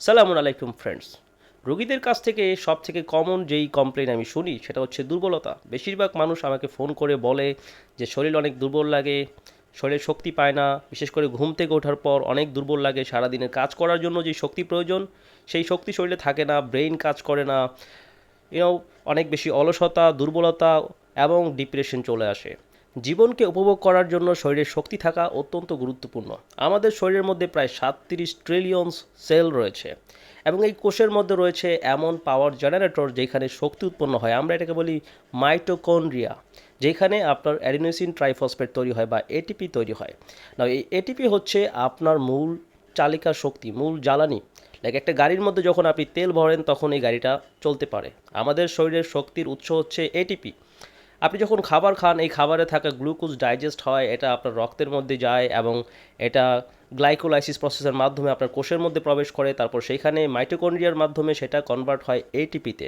সালামু আলাইকুম ফ্রেন্ডস রোগীদের কাছ থেকে সব থেকে কমন যেই কমপ্লেন আমি শুনি, সেটা হচ্ছে দুর্বলতা। বেশিরভাগ মানুষ আমাকে ফোন করে বলে যে, শরীর অনেক দুর্বল লাগে, শরীরে শক্তি পায় না। বিশেষ করে ঘুম থেকে ওঠার পর অনেক দুর্বল লাগে। সারাদিনের কাজ করার জন্য যে শক্তি প্রয়োজন, সেই শক্তি শরীরে থাকে না ব্রেইন কাজ করে না। ইউনো অনেক বেশি অলসতা, দুর্বলতা এবং ডিপ্রেশন চলে আসে। জীবনকে উপভোগ করার জন্য শরীরের শক্তি থাকা অত্যন্ত গুরুত্বপূর্ণ। আমাদের শরীরের মধ্যে প্রায় সাতত্রিশ ট্রিলিয়ন সেল রয়েছে এবং এই কোষের মধ্যে রয়েছে এমন পাওয়ার জেনারেটর যেখানে শক্তি উৎপন্ন হয়। আমরা এটাকে বলি মাইটোকন্ড্রিয়া যেখানে আপনার অ্যাডিনোসিন ট্রাইফসফেট তৈরি হয় বা এটিপি তৈরি হয়। না এই এটিপি হচ্ছে আপনার মূল চালিকা শক্তি, মূল জ্বালানি। লাইক একটা গাড়ির মধ্যে যখন আপনি তেল ভরেন, তখন এই গাড়িটা চলতে পারে। আমাদের শরীরের শক্তির উৎস হচ্ছে এটিপি আপনি যখন খাবার খান, এই খাবারে থাকা গ্লুকোজ ডাইজেস্ট হয়, এটা আপনার রক্তের মধ্যে যায় এবং এটা গ্লাইকোলাইসিস প্রসেসের মাধ্যমে আপনার কোষের মধ্যে প্রবেশ করে। তারপর সেইখানে মাইটোকন্ড্রিয়ার মাধ্যমে সেটা কনভার্ট হয় এটিপিতে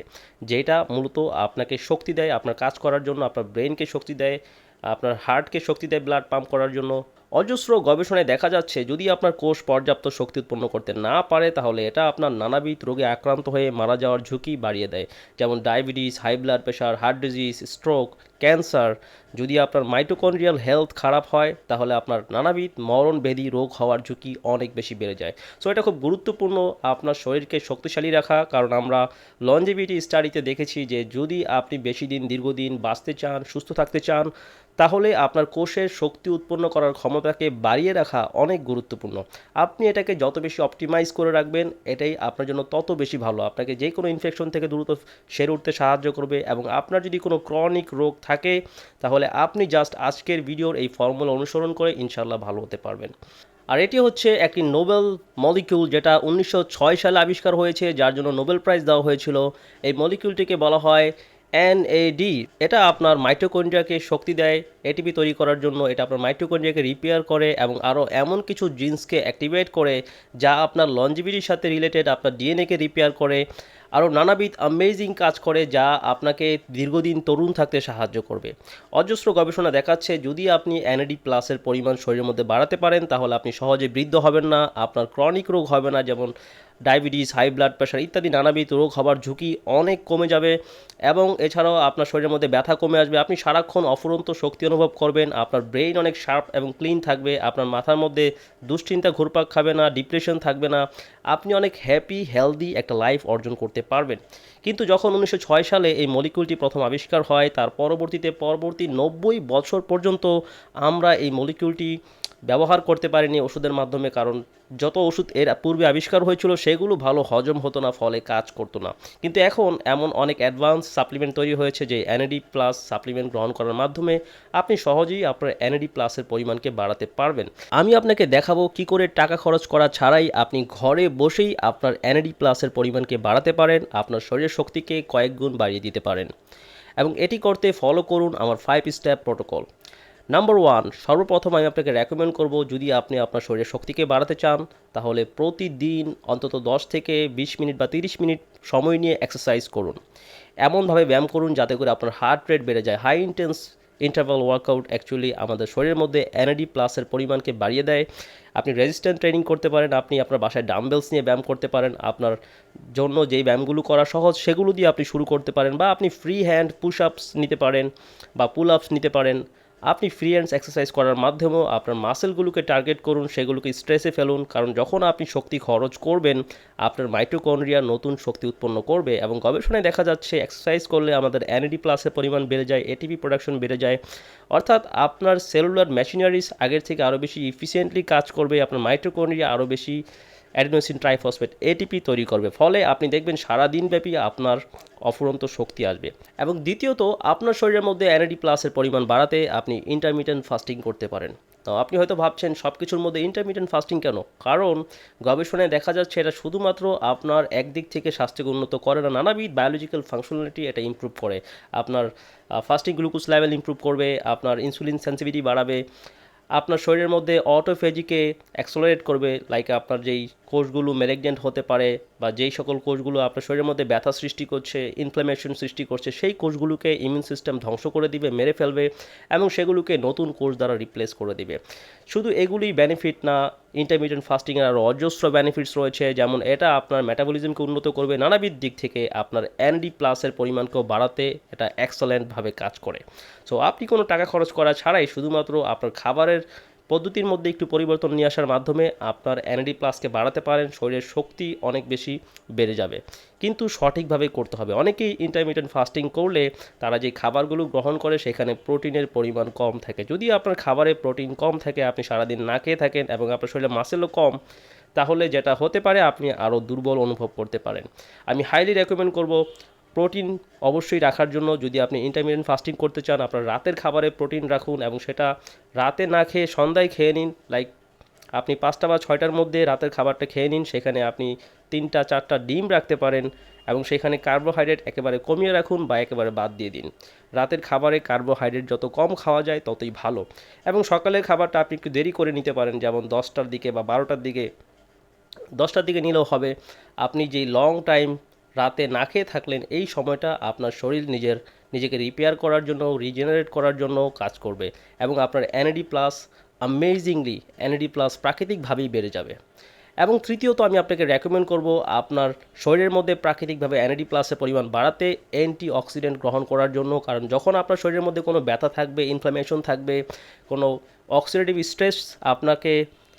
যেটা মূলত আপনাকে শক্তি দেয় আপনার কাজ করার জন্য, আপনার ব্রেনকে শক্তি দেয়, আপনার হার্টকে শক্তি দেয় ব্লাড পাম্প করার জন্য। অজস্র গবেষণায় দেখা যাচ্ছে, যদি আপনার কোষ পর্যাপ্ত শক্তি উৎপন্ন করতে না পারে, তাহলে এটা আপনার নানাবিধ রোগে আক্রান্ত হয়ে মারা যাওয়ার ঝুঁকি বাড়িয়ে দেয়। যেমন diabetes, high blood pressure, heart disease, stroke, cancer. যদি আপনার মাইটোকন্ড্রিয়াল হেলথ খারাপ হয়, তাহলে আপনার নানাবিধ মরণ ব্যাধি রোগ হওয়ার ঝুঁকি অনেক বেশি বেড়ে যায়। সো এটা খুব গুরুত্বপূর্ণ আপনার শরীরকে শক্তিশালী রাখা, কারণ আমরা লঞ্জিভিটি স্টাডিতে দেখেছি যে, যদি আপনি বেশি দিন, দীর্ঘদিন বাঁচতে চান, সুস্থ থাকতে চান, তাহলে আপনার কোষের শক্তি উৎপন্ন করার ক্ষমতাকে বাড়িয়ে রাখা অনেক গুরুত্বপূর্ণ। আপনি এটাকে যত বেশি অপটিমাইজ করে রাখবেন, এটাই আপনার জন্য তত বেশি ভালো। আপনাকে যে কোনো ইনফেকশন থেকে দ্রুত সেরে উঠতে সাহায্য করবে এবং আপনার যদি কোনো ক্রনিক রোগ থাকে, তাহলে আপনি জাস্ট আজকের ভিডিওর এই ফর্মুলা অনুসরণ করে ইনশাল্লাহ ভালো হতে পারবেন। আর এটি হচ্ছে একটি নোবেল মলিকিউল যেটা উনিশশো ছয় সালে আবিষ্কার হয়েছে, যার জন্য নোবেল প্রাইজ দেওয়া হয়েছিল। এই মলিকিউলটিকে বলা হয় এনএডি এটা আপনার মাইটোকন্ড্রিয়াকে শক্তি দেয় এটিপি তৈরি করার জন্য, এটা আপনার মাইটোকন্ড্রিয়াকে রিপেয়ার করে এবং আরও এমন কিছু জিন্সকে অ্যাক্টিভেট করে যা আপনার লঞ্জিবিটির সাথে রিলেটেড আপনার ডিএনএকে রিপেয়ার করে, আরও নানাবিধ অ্যামেজিং কাজ করে যা আপনাকে দীর্ঘদিন তরুণ থাকতে সাহায্য করবে। অজস্র গবেষণা দেখাচ্ছে, যদি আপনি এনএডি প্লাসের পরিমাণ শরীরের মধ্যে বাড়াতে পারেন, তাহলে আপনি সহজে বৃদ্ধ হবেন না, আপনার ক্রনিক রোগ হবে না, যেমন ডায়াবেটিস হাই ব্লাড প্রেশার ইত্যাদি নানাবিধ রোগ হবার ঝুঁকি অনেক কমে যাবে এবং এছাড়াও আপনার শরীরের মধ্যে ব্যথা কমে আসবে। আপনি সারাক্ষণ অফুরন্ত শক্তি অনুভব করবেন, আপনার ব্রেইন অনেক শার্প এবং ক্লিন থাকবে, আপনার মাথার মধ্যে দুশ্চিন্তা ঘুরপাক খাবে না ডিপ্রেশন থাকবে না, আপনি অনেক হ্যাপি হেলদি একটা লাইফ অর্জন করতে পারবেন। কিন্তু যখন উনিশশো ছয় সালে এই মলিকুলটি প্রথম আবিষ্কার হয়, তার পরবর্তীতে পরবর্তী নব্বই বছর পর্যন্ত আমরা এই মলিকুলটি ব্যবহার করতে পারিনি ওষুধের মাধ্যমে, কারণ যত ওষুধ এর পূর্বে আবিষ্কার হয়েছিল, সেগুলো ভালো হজম হতো না, ফলে কাজ করতো না। কিন্তু এখন এমন অনেক অ্যাডভান্স সাপ্লিমেন্ট তৈরি হয়েছে যে এনএডি প্লাস সাপ্লিমেন্ট গ্রহণ করার মাধ্যমে আপনি সহজেই আপনার এনএডি প্লাসের পরিমাণকে বাড়াতে পারবেন। আমি আপনাকে দেখাবো কি করে টাকা খরচ করা ছাড়াই আপনি ঘরে বসেই আপনার এনএডি প্লাসের পরিমাণকে বাড়াতে পারেন, আপনার শরীরের শক্তিকে কয়েক গুণ বাড়িয়ে দিতে পারেন। এবং এটি করতে ফলো করুন আমার five step protocol number one সর্বপ্রথম আমি আপনাকে রেকমেন্ড করব যদি আপনি আপনার শরীরের শক্তিকে বাড়াতে চান, তাহলে প্রতিদিন অন্তত 10 থেকে 20 মিনিট বা 30 মিনিট সময় নিয়ে এক্সারসাইজ করুন। এমনভাবে ব্যায়াম করুন যাতে করে আপনার হার্ট রেট বেড়ে যায়। High intense interval workout actually আমাদের শরীরের মধ্যে এনএডি প্লাসের পরিমাণকে বাড়িয়ে দেয়। আপনি রেজিস্ট্যান্ট ট্রেনিং করতে পারেন, আপনি আপনার বাসায় ডাম্বেলস নিয়ে ব্যায়াম করতে পারেন, আপনার জন্য যেই ব্যায়ামগুলো করা সহজ সেগুলো দিয়ে আপনি শুরু করতে পারেন বা আপনি ফ্রি হ্যান্ড পুশ আপস নিতে পারেন বা পুল আপস নিতে পারেন। আপনি ফ্রি হ্যান্ডস এক্সারসাইজ করার মাধ্যমেও আপনার মাসেলগুলোকে টার্গেট করুন, সেগুলোকে স্ট্রেসে ফেলুন, কারণ যখন আপনি শক্তি খরচ করবেন, আপনার মাইটোকন্ড্রিয়া নতুন শক্তি উৎপন্ন করবে এবং গবেষণায় দেখা যাচ্ছে এক্সারসাইজ করলে আমাদের এনএডি প্লাসের পরিমাণ বেড়ে যায় এটিপি প্রোডাকশন বেড়ে যায়। অর্থাৎ আপনার সেলুলার মেশিনারিজ আগের থেকে আরও বেশি ইফিসিয়েন্টলি কাজ করবে, আপনার মাইটোকন্ড্রিয়া আরও বেশি অ্যাডিনোসিন ট্রাইফসফেট এটিপি তৈরি করবে। ফলে আপনি দেখবেন সারা দিনব্যাপী আপনার অফুরন্ত শক্তি আসবে। এবং দ্বিতীয়ত, আপনার শরীরের মধ্যে এনএডি প্লাসের পরিমাণ বাড়াতে আপনি ইন্টারমিডিয়েন্ট ফাস্টিং করতে পারেন। তো আপনি হয়তো ভাবছেন সব কিছুর মধ্যে ইন্টারমিডিয়েন্ট ফাস্টিং কেন? কারণ গবেষণায় দেখা যাচ্ছে এটা শুধুমাত্র আপনার একদিক থেকে স্বাস্থ্যকে উন্নত করে না, নানাবিধ বায়োলজিক্যাল ফাংশনালিটি এটা ইমপ্রুভ করে। আপনার ফাস্টিং গ্লুকোজ লেভেল ইমপ্রুভ করবে, আপনার ইনসুলিন সেন্সিভিটি বাড়াবে আপনার শরীরের মধ্যে অটোফেজিকে অ্যাক্সোলারেট করবে লাইক আপনার যেই কোষগুলো ম্যালেগনেন্ট হতে পারে বা যেই সকল কোষগুলো আপনার শরীরের মধ্যে ব্যথা সৃষ্টি করছে ইনফ্লামেশন সৃষ্টি করছে, সেই কোষগুলোকে ইমিউন সিস্টেম ধ্বংস করে দিবে, মেরে ফেলবে এবং সেগুলোকে নতুন কোষ দ্বারা রিপ্লেস করে দিবে। শুধু এগুলি বেনিফিট না ইন্টারমিডিয়েন্ট ফাস্টিংয়ের আরও অজস্র বেনিফিটস রয়েছে, যেমন এটা আপনার মেটাবলিজমকে উন্নত করবে, নানাবিধ দিক থেকে আপনার এনডি প্লাসের পরিমাণকেও বাড়াতে এটা এক্সেলেন্টভাবে কাজ করে। সো আপনি কোনো টাকা খরচ করা ছাড়াই শুধুমাত্র আপনার খাবারের পদ্ধতির মধ্যে একটু পরিবর্তন নিয়ে আসার মাধ্যমে আপনার এনডি প্লাসকে বাড়াতে পারেন, শরীরের শক্তি অনেক বেশি বেড়ে যাবে। কিন্তু সঠিকভাবে করতে হবে। অনেকেই ইন্টারমিডিয়েন্ট ফাস্টিং করলে তারা যে খাবারগুলো গ্রহণ করে সেখানে প্রোটিনের পরিমাণ কম থাকে। যদি আপনার খাবারে প্রোটিন কম থাকে, আপনি সারাদিন না খেয়ে থাকেন এবং আপনার শরীরে মাসেলও কম, তাহলে যেটা হতে পারে আপনি আরও দুর্বল অনুভব করতে পারেন। আমি হাইলি রেকমেন্ড করব প্রোটিন অবশ্যই রাখার জন্য যদি আপনি ইন্টারমিডিয়েন্ট ফাস্টিং করতে চান, আপনার রাতের খাবারে প্রোটিন রাখুন এবং সেটা রাতে না খেয়ে সন্ধ্যায় খেয়ে নিন। লাইক আপনি পাঁচটা বা ছয়টার মধ্যে রাতের খাবারটা খেয়ে নিন, সেখানে আপনি তিনটা, চারটা ডিম রাখতে পারেন এবং সেখানে কার্বোহাইড্রেট একেবারে কমিয়ে রাখুন বা একেবারে বাদ দিয়ে দিন। রাতের খাবারে কার্বোহাইড্রেট যত কম খাওয়া যায়, ততই ভালো। এবং সকালের খাবারটা আপনি একটু দেরি করে নিতে পারেন, যেমন দশটার দিকে বা বারোটার দিকে। দশটার দিকে নিলেও হবে। আপনি যেই লং টাইম রাতে না খেয়ে থাকলেন, এই সময়টা আপনার শরীর নিজের, নিজেকে রিপেয়ার করার জন্য রিজেনারেট করার জন্য কাজ করবে এবং আপনার NAD plus amazingly NAD plus প্রাকৃতিকভাবেই বেড়ে যাবে। এবং তৃতীয়ত আমি আপনাকে রেকমেন্ড করব আপনার শরীরের মধ্যে প্রাকৃতিকভাবে এনএডি প্লাসের পরিমাণ বাড়াতে অ্যান্টি অক্সিডেন্ট গ্রহণ করার জন্য, কারণ যখন আপনার শরীরের মধ্যে কোনো ব্যথা থাকবে ইনফ্লামেশন থাকবে, কোনো অক্সিডেটিভ স্ট্রেস আপনাকে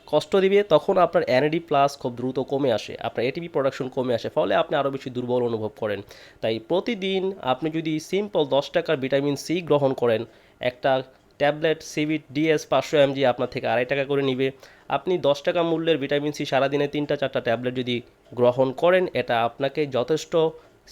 কষ্ট দিবে, তখন আপনার এনএডি প্লাস খুব দ্রুত কমে আসে। আপনার এটিপি প্রোডাকশন কমে আসে, ফলে আপনি আরও বেশি দুর্বল অনুভব করেন। তাই প্রতিদিন আপনি যদি সিম্পল দশ টাকার ভিটামিন সি গ্রহণ করেন, একটা ট্যাবলেট সিভিট ডিএস পাঁচশো এমজি আপনার থেকে আড়াই টাকা করে নিবে। আপনি দশ টাকা মূল্যের ভিটামিন সি সারাদিনে তিনটা চারটা ট্যাবলেট যদি গ্রহণ করেন, এটা আপনাকে যথেষ্ট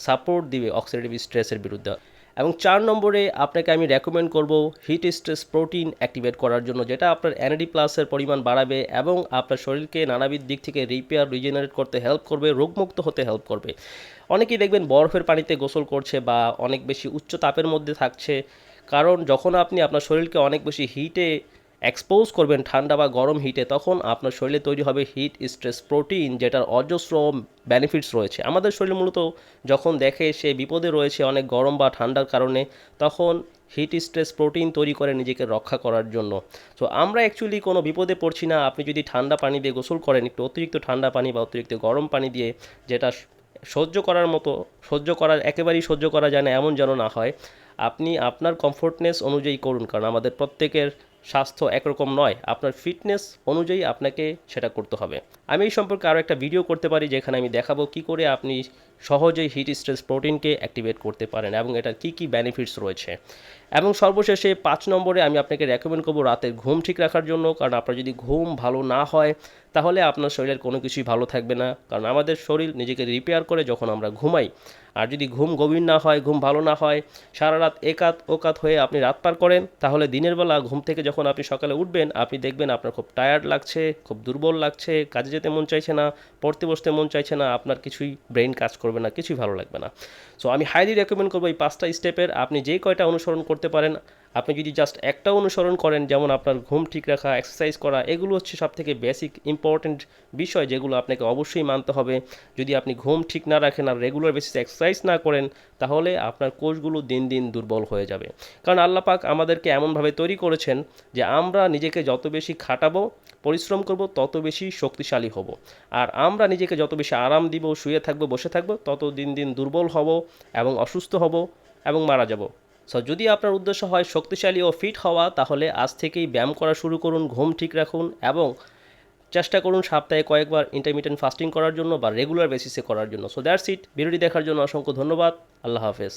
সাপোর্ট দিবে অক্সিডেটিভ স্ট্রেসের বিরুদ্ধে। এবং চার নম্বরে আপনাকে আমি রেকমেন্ড করব হিট স্ট্রেস প্রোটিন অ্যাক্টিভেট করার জন্য, যেটা আপনার এনএডি প্লাসের পরিমাণ বাড়াবে এবং আপনার শরীরকে নানাবিধ দিক থেকে রিপেয়ার রিজেনারেট করতে হেল্প করবে, রোগমুক্ত হতে হেল্প করবে। অনেকেই দেখবেন বরফের পানিতে গোসল করছে বা অনেক বেশি উচ্চ তাপের মধ্যে থাকছে, কারণ যখন আপনি আপনার শরীরকে অনেক বেশি হিটে এক্সপোজ করবেন ঠান্ডা বা গরম হিটে তখন আপনার শরীরে তৈরি হবে হিট স্ট্রেস প্রোটিন যেটার অজস্র বেনিফিটস রয়েছে। আমাদের শরীর মূলত যখন দেখে সে বিপদে রয়েছে, অনেক গরম বা ঠান্ডার কারণে, তখন হিট স্ট্রেস প্রোটিন তৈরি করে নিজেকে রক্ষা করার জন্য। তো আমরা অ্যাকচুয়ালি কোনো বিপদে পড়ছি না। আপনি যদি ঠান্ডা পানি দিয়ে গোসল করেন, একটু অতিরিক্ত ঠান্ডা পানি বা অতিরিক্ত গরম পানি দিয়ে, যেটা সহ্য করার মতো, সহ্য করার, একেবারেই সহ্য করা যায় না, এমন যেন না হয়, আপনি আপনার কমফোর্টনেস অনুযায়ী করুন। কারণ আমাদের প্রত্যেকের স্বাস্থ্য একরকম নয় আপনার ফিটনেস অনুযায়ী আপনাকে সেটা করতে হবে। আমি এই সম্পর্কে আরও একটা ভিডিও করতে পারি যেখানে আমি দেখাবো কি করে আপনি সহজেই হিট স্ট্রেস প্রোটিনকে অ্যাক্টিভেট করতে পারেন এবং এটার কী কী বেনিফিটস রয়েছে। এবং সর্বশেষে পাঁচ নম্বরে আমি আপনাকে রেকমেন্ড করব রাতের ঘুম ঠিক রাখার জন্য, কারণ আপনার যদি ঘুম ভালো না হয়, তাহলে আপনার শরীরের কোনো কিছুই ভালো থাকবে না। কারণ আমাদের শরীর নিজেকে রিপেয়ার করে যখন আমরা ঘুমাই। আর যদি ঘুম গভীর না হয়, ঘুম ভালো না হয়, সারা রাত একাত ওকাত হয়ে আপনি রাত পার করেন, তাহলে দিনের বেলা ঘুম থেকে যখন আপনি সকালে উঠবেন, আপনি দেখবেন আপনার খুব টায়ার্ড লাগছে, খুব দুর্বল লাগছে, কাজে যেতে মন চাইছে না, পড়তে বসতে মন চাইছে না, আপনার কিছুই ব্রেন কাজ করবে না, কিছুই ভালো লাগবে না। সো আমি হাইলি রেকমেন্ড করব এই পাঁচটা স্টেপের আপনি যে কয়টা অনুসরণ করতে পারেন আপনি যদি জাস্ট একটা অনুসরণ করেন, যেমন আপনার ঘুম ঠিক রাখা এক্সারসাইজ করা, এগুলো হচ্ছে সব থেকে বেসিক ইম্পর্টেন্ট বিষয় যেগুলো আপনাকে অবশ্যই মানতে হবে। যদি আপনি ঘুম ঠিক না রাখেন আর রেগুলার বেসিস এক্সারসাইজ না করেন, তাহলে আপনার কোষগুলো দিন দিন দুর্বল হয়ে যাবে। কারণ আল্লাহ পাক আমাদেরকে এমনভাবে তৈরি করেছেন যে আমরা নিজেকে যত বেশি খাটাবো, পরিশ্রম করব, তত বেশি শক্তিশালী হব। আর আমরা নিজেকে যত বেশি আরাম দিব, শুয়ে থাকব, বসে থাকব, তত দিন দিন দুর্বল হব এবং অসুস্থ হব এবং মারা যাব। সো যদি আপনার উদ্দেশ্য হয় শক্তিশালী ও ফিট হওয়া, তাহলে আজ থেকেই ব্যায়াম করা শুরু করুন, ঘুম ঠিক রাখুন এবং চেষ্টা করুন সপ্তাহে কয়েকবার ইন্টারমিডিয়েন্ট ফাস্টিং করার জন্য বা রেগুলার বেসিসে করার জন্য। সো দ্যাটস ইট ভিডিওটি দেখার জন্য অসংখ্য ধন্যবাদ। আল্লাহ হাফেজ।